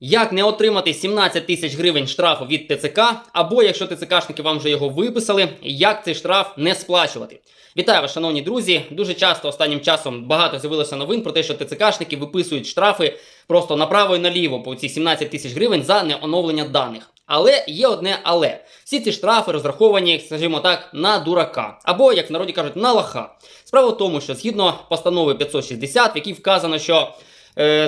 Як не отримати 17 тисяч гривень штрафу від ТЦК, або якщо ТЦКшники вам вже його виписали, як цей штраф не сплачувати? Вітаю вас, шановні друзі. Дуже часто останнім часом багато з'явилося новин про те, що ТЦКшники виписують штрафи просто направо і наліво по ці 17 тисяч гривень за неоновлення даних. Але є одне але. Всі ці штрафи розраховані, скажімо так, на дурака, або, як в народі кажуть, на лоха. Справа в тому, що згідно постанови 560, в якій вказано, що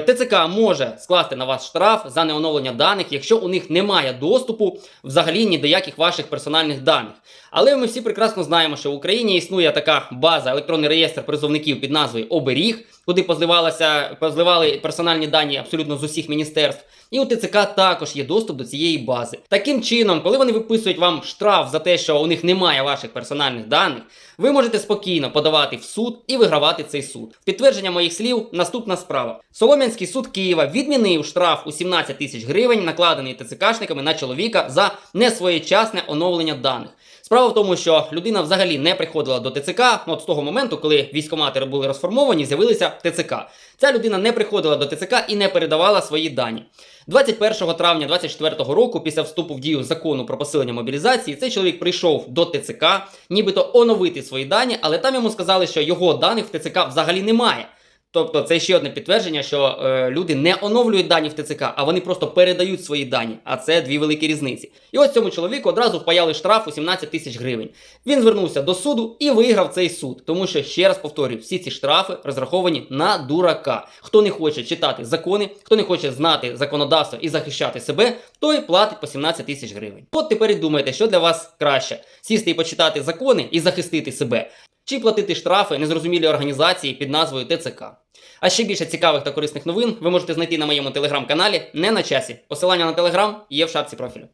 ТЦК може скласти на вас штраф за неоновлення даних, якщо у них немає доступу взагалі ні до яких ваших персональних даних. Але ми всі прекрасно знаємо, що в Україні існує така база електронний реєстр призовників під назвою Оберіг, куди позливалися, позливали персональні дані абсолютно з усіх міністерств. І у ТЦК також є доступ до цієї бази. Таким чином, коли вони виписують вам штраф за те, що у них немає ваших персональних даних, ви можете спокійно подавати в суд і вигравати цей суд. Підтвердження моїх слів, наступна справа. Солом'янський суд Києва відмінив штраф у 17 тисяч гривень, накладений ТЦКшниками на чоловіка за несвоєчасне оновлення даних. Справа в тому, що людина взагалі не приходила до ТЦК. Ну, от з того моменту, коли військомати були розформовані, з'явилися ТЦК. Ця людина не приходила до ТЦК і не передавала свої дані. 21 травня 2024 року, після вступу в дію закону про посилення мобілізації, цей чоловік прийшов до ТЦК, нібито оновити свої дані, але там йому сказали, що його даних в ТЦК взагалі немає. Тобто це ще одне підтвердження, що е, люди не оновлюють дані в ТЦК, а вони просто передають свої дані. А це дві великі різниці. І ось цьому чоловіку одразу впаяли штраф у 17 тисяч гривень. Він звернувся до суду і виграв цей суд. Тому що ще раз повторюю, всі ці штрафи розраховані на дурака. Хто не хоче читати закони, хто не хоче знати законодавство і захищати себе, той платить по 17 тисяч гривень. От тепер і думайте, що для вас краще: сісти і почитати закони і захистити себе чи платити штрафи незрозумілій організації під назвою ТЦК. А ще більше цікавих та корисних новин ви можете знайти на моєму телеграм-каналі не на часі. Посилання на телеграм є в шапці профілю.